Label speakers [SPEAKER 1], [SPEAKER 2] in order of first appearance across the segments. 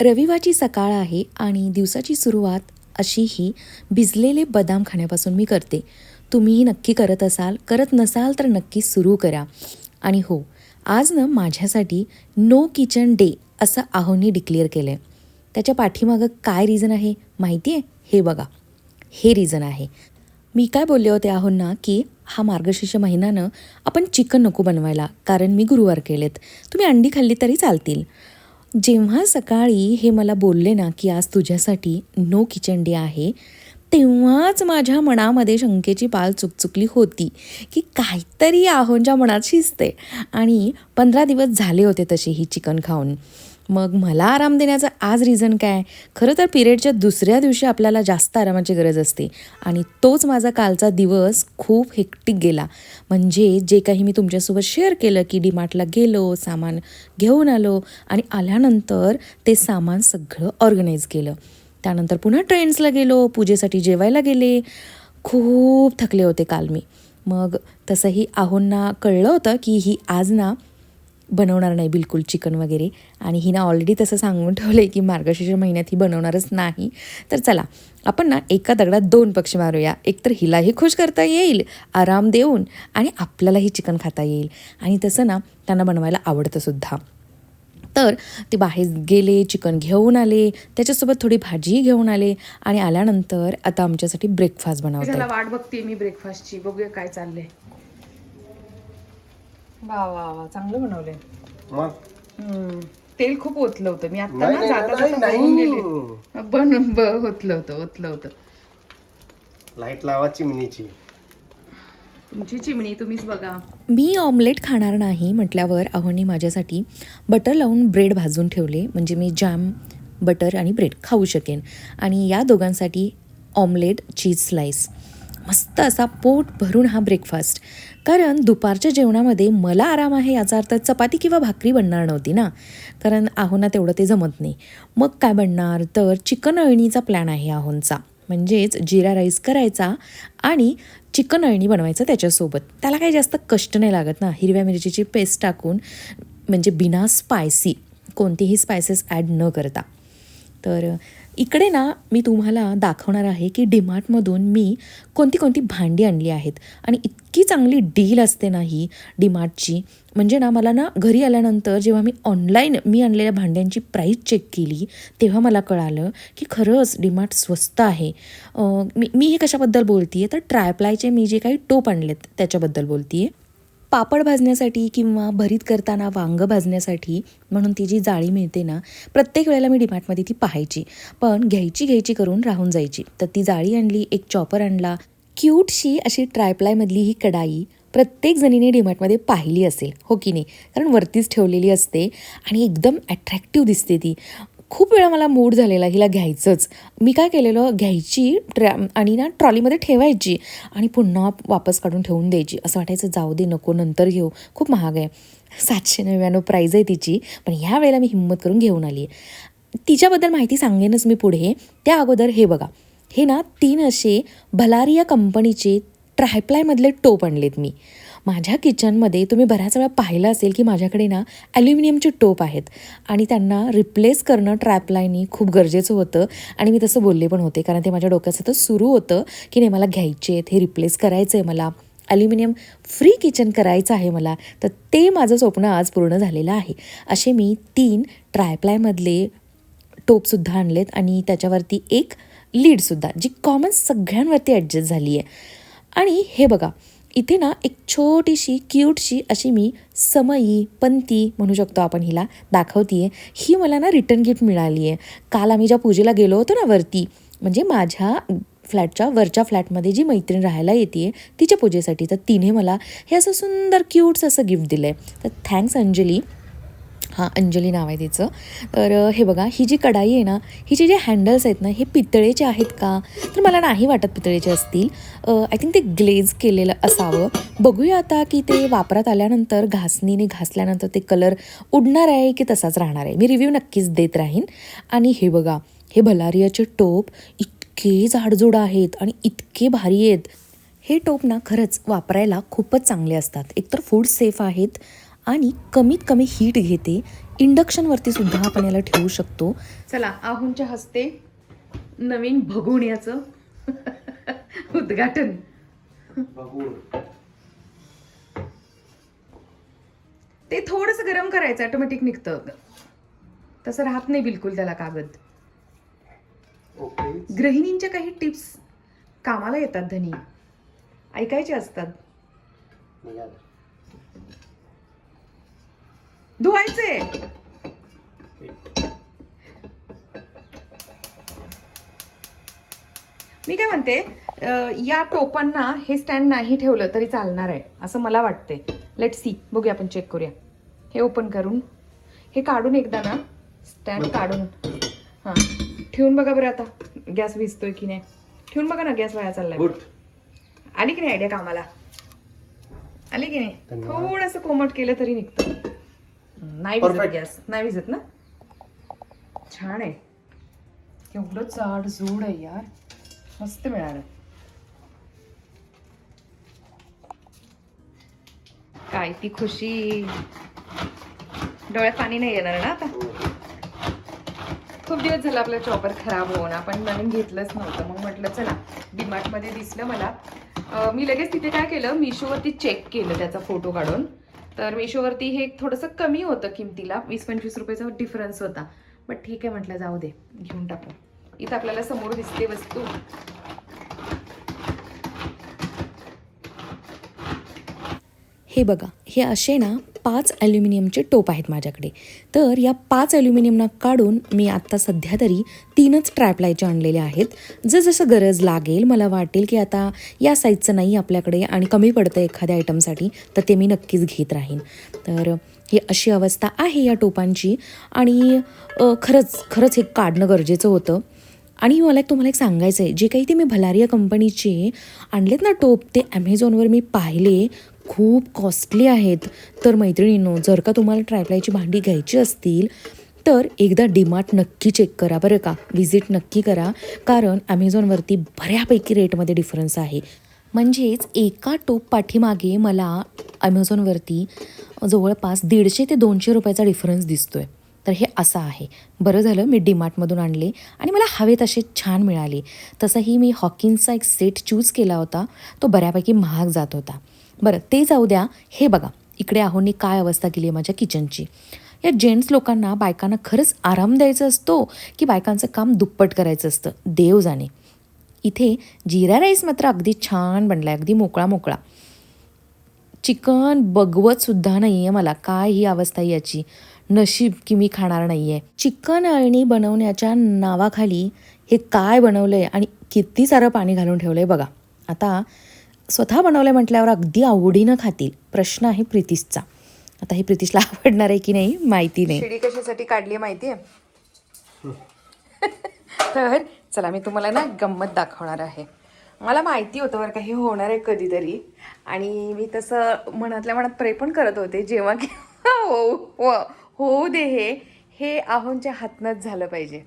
[SPEAKER 1] रविवारची सकाळ आहे आणि दिवसाची सुरुवात अशी ही भिजलेले बदाम खाण्यापासून मी करते. तुम्हीही नक्की करत असाल करत नसाल तर नक्की सुरू करा. आणि हो आज ना माझ्यासाठी नो किचन डे असं आहोनी डिक्लेअर केलं आहे त्याच्या पाठीमागं काय रिझन आहे माहिती आहे हे बघा. हे रिझन आहे. मी काय बोलले होते आहोंना की हा मार्गशीर्ष महिन्यानं आपण चिकन नको बनवायला कारण मी गुरुवार केलेत. तुम्ही अंडी खाल्ली तरी चालतील. जेव्हा सकाळी हे मला बोलले ना की आज तुझ्यासाठी नो किचन डे आहे तेव्हाच माझ्या मनामध्ये शंकेची पाल चुकचुकली होती की काहीतरी आहोंच्या मनात शिजते. आणि पंधरा दिवस झाले होते तसे ही चिकन खाऊन. मग मला आराम देण्याचं आज रिझन काय? खरं तर पिरियडच्या दुसऱ्या दिवशी आपल्याला जास्त आरामाची गरज असते. आणि तोच माझा कालचा दिवस खूप हेक्टिक गेला. म्हणजे जे काही मी तुमच्यासोबत शेअर केलं की डीमार्टला गेलो सामान घेऊन आलो आणि आल्यानंतर ते सामान सगळं ऑर्गनाईज केलं. त्यानंतर पुन्हा ट्रेंड्सला गेलो पूजेसाठी जेवायला गेले. खूप थकले होते काल मी. मग तसंही आहोंना कळलं होतं की ही आज ना बनवणार नाही बिलकुल चिकन वगैरे. आणि हिनं ऑलरेडी तसं सांगून ठेवलं आहे की मार्गशीर्ष महिन्यात ही बनवणारच नाही. तर चला आपण ना एका दगडात दोन पक्षी मारूया. एकतर हिलाही खुश करता येईल आराम देऊन आणि आपल्यालाही चिकन खाता येईल. आणि तसं ना त्यांना बनवायला आवडतं सुद्धा. तर ते बाहेर गेले चिकन घेऊन आले त्याच्यासोबत थोडी भाजी घेऊन आले आणि आल्यानंतर आता आमच्यासाठी ब्रेकफास्ट बनवतो
[SPEAKER 2] वाट बघते मी ब्रेकफास्टची बघूया काय चाललंय. वा वा वा चांगलं बनवलंय.
[SPEAKER 3] मग?
[SPEAKER 2] हम्म. तेल खूप ओतलं होतं. मी आता
[SPEAKER 3] नाही,
[SPEAKER 2] ना
[SPEAKER 3] नाही,
[SPEAKER 2] जाता
[SPEAKER 3] नाही,
[SPEAKER 2] जाता
[SPEAKER 3] नाही.
[SPEAKER 2] बघून गेले. बनून ब- ओतलं होतं ओतलं होतं.
[SPEAKER 3] लाइट लावा चिमणीची.
[SPEAKER 2] तुमची चिमणी तुम्हीच बघा.
[SPEAKER 1] मी ऑमलेट खाणार नाही म्हटल्यावर अहोनी माझ्यासाठी बटर लावून ब्रेड भाजून ठेवले. म्हणजे मी जॅम बटर आणि ब्रेड खाऊ शकेन. आणि या दोघांसाठी ऑमलेट चीज स्लाइस मस्त असा पोट भरून हा ब्रेकफास्ट कारण दुपारच्या जेवणामध्ये मला आराम आहे याचा अर्थ चपाती किंवा भाकरी बनणार नव्हती ना. कारण आहोना तेवढं ते जमत नाही. मग काय बनणार? तर चिकन अळणीचा प्लॅन आहे आहोंचा. म्हणजेच जिरा राईस करायचा आणि चिकन अळणी बनवायचं त्याच्यासोबत. त्याला काही जास्त कष्ट नाही लागत ना. हिरव्या मिरचीची पेस्ट टाकून म्हणजे बिना स्पायसी कोणतेही स्पायसेस ॲड न करता. तर इकडे ना मी तुम्हाला दाखवणार आहे की डीमार्टमधून मी कोणती कोणती भांडी आणली आहेत. आणि इतकी चांगली डील असते ना ही डिमार्टची. म्हणजे ना मला ना घरी आल्यानंतर जेव्हा मी ऑनलाईन मी आणलेल्या भांड्यांची प्राईस चेक केली तेव्हा मला कळालं की खरंच डिमार्ट स्वस्त आहे. मी मी हे कशाबद्दल बोलते आहे तर ट्रायप्लायचे मी जे काही टोप आणलेत त्याच्याबद्दल बोलते आहे पापड भाजण्यासाठी किंवा भरीत करताना वांगं भाजण्यासाठी म्हणून ती जी जाळी मिळते ना प्रत्येक वेळेला मी डिमार्टमध्ये ती पाहायची. पण घ्यायची घ्यायची करून राहून जायची. तर ती जाळी आणली एक चॉपर आणला क्यूटशी अशी ट्रायप्लायमधली ही कढाई प्रत्येक जणीने डिमार्टमध्ये पाहिली असेल हो की नाही? कारण वरतीच ठेवलेली असते आणि एकदम ॲट्रॅक्टिव्ह दिसते ती. खूप वेळा मला मूड झालेला हिला घ्यायचंच. मी काय केलेलं? घ्यायची ट्रॅ आणि ना ट्रॉलीमध्ये ठेवायची आणि पुन्हा वापस काढून ठेवून द्यायची. असं वाटायचं जाऊ दे नको नंतर घेऊ. खूप महाग आहे. सातशे नव्याण्णव प्राईज आहे तिची. पण ह्या वेळेला मी हिंमत करून घेऊन आली. आहे तिच्याबद्दल माहिती सांगेनच मी पुढे. त्या अगोदर हे बघा. हे ना तीन असे भलारिया कंपनीचे ट्रायप्लायमधले टोप आणलेत मी. माझ्या किचनमध्ये तुम्ही बऱ्याच वेळा पाहिलं असेल की माझ्याकडे ना ॲल्युमिनियमचे टोप आहेत. आणि त्यांना रिप्लेस करणं ट्रॅपलाईनी खूप गरजेचं होतं. आणि मी तसं बोलले पण होते कारण ते माझ्या डोक्यात सतत सुरू होतं की नाही मला घ्यायचे आहेत हे रिप्लेस करायचं आहे मला. ॲल्युमिनियम फ्री किचन करायचं आहे मला. तर ते माझं स्वप्न आज पूर्ण झालेलं आहे. असे मी तीन ट्रायप्लायमधले टोपसुद्धा आणलेत आणि त्याच्यावरती एक लीडसुद्धा जी कॉमन सगळ्यांवरती ॲडजस्ट झाली आहे आणि हे बघा इथे ना एक छोटीशी क्यूटशी अशी मी समई पंती म्हणू शकतो आपण हिला दाखवते आहे ही मला ना रिटर्न गिफ्ट मिळाली आहे काल आम्ही ज्या पूजेला गेलो होतो ना वरती म्हणजे माझ्या फ्लॅटच्या वरच्या फ्लॅटमध्ये जी मैत्रीण राहायला येते तिच्या पूजेसाठी तर तिने मला हे असं सुंदर क्यूट्स असं गिफ्ट दिलं आहे तर थँक्स अंजली. हां अंजली नाव आहे तिचं. तर हे बघा ही जी कढाई आहे ना हिचे जे हँडल्स आहेत ना हे पितळेचे आहेत का? तर मला नाही वाटत पितळेचे असतील. आय थिंक ते ग्लेज केलेलं असावं. बघूया आता की ते वापरात आल्यानंतर घासणीने घासल्यानंतर ते कलर उडणार आहे की तसाच राहणार आहे. मी रिव्ह्यू नक्कीच देत राहीन. आणि हे बघा हे भलारियाचे टोप इतके जाडजूड आहेत आणि इतके भारी आहेत. हे टोप ना खरंच वापरायला खूपच चांगले असतात. एकतर फूड सेफ आहेत आणि कमीत कमी हीट घेते. इंडक्शनवरती सुद्धा आपण याला ठेवू शकतो.
[SPEAKER 2] चला आहुंच्या हस्ते नवीन भगुण्याचं उद्घाटन. ते थोडस गरम करायचं ऑटोमॅटिक निघतं. तसं राहत नाही बिलकुल त्याला कागद.
[SPEAKER 3] ओके
[SPEAKER 2] गृहिणींच्या काही टिप्स कामाला येतात धनी. ऐकायचे असतात. धुवायचे. मी काय म्हणते या टोपांना हे स्टँड नाही ठेवलं तरी चालणार आहे असं मला वाटते लेट सी बघूया आपण चेक करूया. हे ओपन करून हे काढून एकदा ना स्टँड काढून हां ठेवून बघा बरं आता गॅस विजतोय की नाही. ठेवून बघा ना गॅस वाया चाललाय. आली की नाही आयडिया कामाला? आली की नाही. थोडस कोमट केलं तरी निघतं. नाही विजत. गॅस. नाही विजत ना? छान आहे. केवढं जाड जोड आहे यार. मस्त मिळालं. काय ती खुशी डोळ्यात पाणी नाही येणार ना आता? खूप दिवस झाला आपलं चॉपर खराब होऊन आपण नवीन घेतलंच नव्हतं. मग म्हटलं चला डीमार्टमध्ये दिसलं मला. मी लगेच तिथे काय केलं? मिशोवरती चेक केलं त्याचा फोटो काढून. तर मिशोवरती हे थोडंसं कमी होतं किमतीला. वीस पंचवीस रुपयाचा डिफरन्स होता. बट ठीक आहे म्हटलं जाऊ दे. घेऊन टाकू. इथं आपल्याला समोर दिसते वस्तू.
[SPEAKER 1] हे बघा हे असे ना पाच ॲल्युमिनियमचे टोप आहेत माझ्याकडे. तर या पाच ॲल्युमिनियमना काढून मी आत्ता सध्या तरी तीनच ट्रॅपलायचे आणलेले आहेत. जर जसं गरज लागेल मला वाटेल की आता या साईजचं नाही आपल्याकडे आणि कमी पडतं एखाद्या आयटमसाठी तर ते मी नक्कीच घेत राहीन. तर ही अशी अवस्था आहे या टोपांची आणि खरंच खरंच हे काढणं गरजेचं होतं. आणि मला एक तुम्हाला एक सांगायचं आहे जे काही ते मी भलारिया कंपनीचे आणलेत ना टोप ते ॲमेझॉनवर मी पाहिले खूप कॉस्टली आहेत. तर मैत्रिणींनो जर का तुम्हाला ट्रायप्लायची भांडी घ्यायची असतील तर एकदा डीमार्ट नक्की चेक करा बरं का. व्हिजिट नक्की करा. कारण ॲमेझॉनवरती बऱ्यापैकी रेटमध्ये डिफरन्स आहे. म्हणजेच एका टोप पाठीमागे मला ॲमेझॉनवरती जवळपास दीडशे ते दोनशे रुपयाचा डिफरन्स दिसतो आहे तर हे असं आहे. बरं झालं मी डीमार्टमधून आणले आणि मला हवेत असे छान मिळाले. तसंही मी हॉकिन्सचा एक सेट चूज केला होता. तो बऱ्यापैकी महाग जात होता. बरं ते जाऊ द्या. हे बघा इकडे आहोंनी काय अवस्था केली आहे माझ्या किचनची या जेंट्स लोकांना बायकांना खरंच आराम द्यायचा असतो की बायकांचं काम दुप्पट करायचं असतं? देव जाणे. इथे जिरा राईस मात्र अगदी छान बनला आहे अगदी मोकळा मोकळा. चिकन बघवतसुद्धा नाही आहे मला. काय ही अवस्था आहे याची? नशीब की मी खाणार नाही आहे चिकन अळणी बनवण्याच्या नावाखाली हे काय बनवलं आहे आणि किती सारं पाणी घालून ठेवलं आहे बघा. आता स्वतः बनवलं म्हटल्यावर अगदी आवडीनं खातील. प्रश्न आहे प्रितीशचा. आता हे प्रितीशला आवडणार आहे की नाही माहिती नाही.
[SPEAKER 2] शिडी कशासाठी काढली माहिती आहे तर चला मी तुम्हाला ना गंमत दाखवणार आहे. मला माहिती होतं बरं का हे होणार आहे कधीतरी. आणि मी तसं मनातल्या मनात प्रे पण करत होते जेव्हा की हो हो होऊ दे हे हे आहोंच्या हातनंच झालं पाहिजे.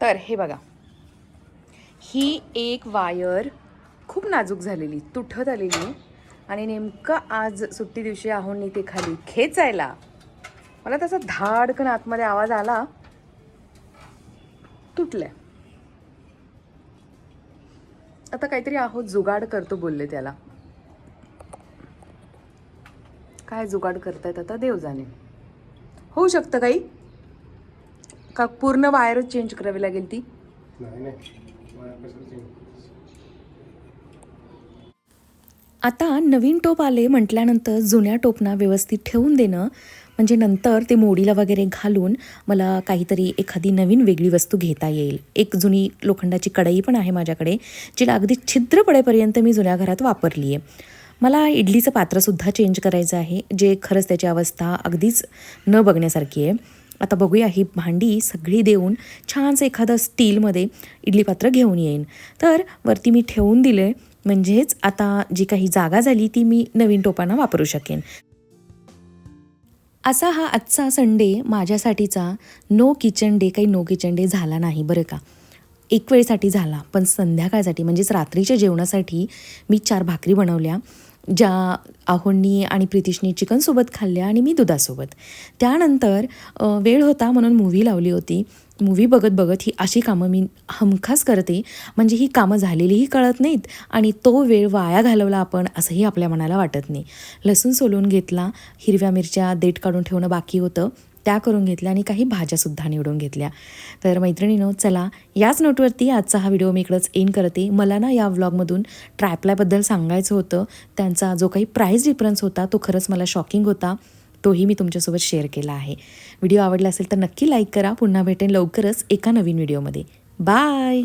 [SPEAKER 2] तर हे बघा. ही एक वायर खूप नाजूक झालेली तुटत आलेली. आणि नेमकं आज सुट्टी दिवशी आहोंनी ते खाली खेचायला. मला त्याचा धाडकन आतमध्ये आवाज आला तुटलंय. आता काहीतरी आहोत जुगाड करतो बोलले त्याला. काय जुगाड करतायत आता देव जाणे. होऊ शकतं काही? का पूर्ण वायरच चेंज करावी लागेल ती?
[SPEAKER 1] आता नवीन टोप आले म्हटल्यानंतर जुन्या टोपना व्यवस्थित ठेवून देणं म्हणजे नंतर ते मोडीला वगैरे घालून मला काहीतरी एखादी नवीन वेगळी वस्तू घेता येईल. एक जुनी लोखंडाची कढई पण आहे माझ्याकडे जिला अगदी छिद्र पडेपर्यंत मी जुन्या घरात वापरली आहे. मला इडलीचं पात्रसुद्धा चेंज करायचं आहे जे खरंच त्याची अवस्था अगदीच न बघण्यासारखी आहे. आता बघूया ही भांडी सगळी देऊन छानसं एखादं स्टीलमध्ये इडली पात्र घेऊन येईन. तर वरती मी ठेवून दिले म्हणजेच आता जी काही जागा झाली ती मी नवीन टोपांना वापरू शकेन. असा हा आजचा संडे माझ्यासाठीचा नो किचन डे काही नो किचन डे झाला नाही बरं का. एक वेळसाठी झाला पण संध्याकाळसाठी म्हणजेच रात्रीच्या जेवणासाठी मी चार भाकरी बनवल्या. ज्या आहोंनी आणि प्रितिशनी चिकनसोबत खाल्ल्या आणि मी दुधासोबत. त्यानंतर वेळ होता म्हणून मूव्ही लावली होती. मूव्ही बघत बघत ही अशी कामं मी हमखास करते. म्हणजे ही कामं झालेलीही कळत नाहीत आणि तो वेळ वाया घालवला आपण असंही आपल्या मनाला वाटत नाही. लसूण सोलून घेतला हिरव्या मिरच्या देठ काढून ठेवणं बाकी होतं. त्या करून घेतल्या आणि काही भाज्यासुद्धा निवडून घेतल्या. तर मैत्रिणीनो चला याच नोटवरती आजचा हा व्हिडिओ मी इकडंच एंड करते. मला ना या व्लॉगमधून ट्रॅपलाबद्दल सांगायचं होतं. त्यांचा जो काही प्राईस डिफरन्स होता तो खरंच मला शॉकिंग होता. तोही मी तुमच्यासोबत शेअर केला आहे. व्हिडिओ आवडला असेल तर नक्की लाईक करा. पुन्हा भेटेन लवकरच एका नवीन व्हिडिओमध्ये बाय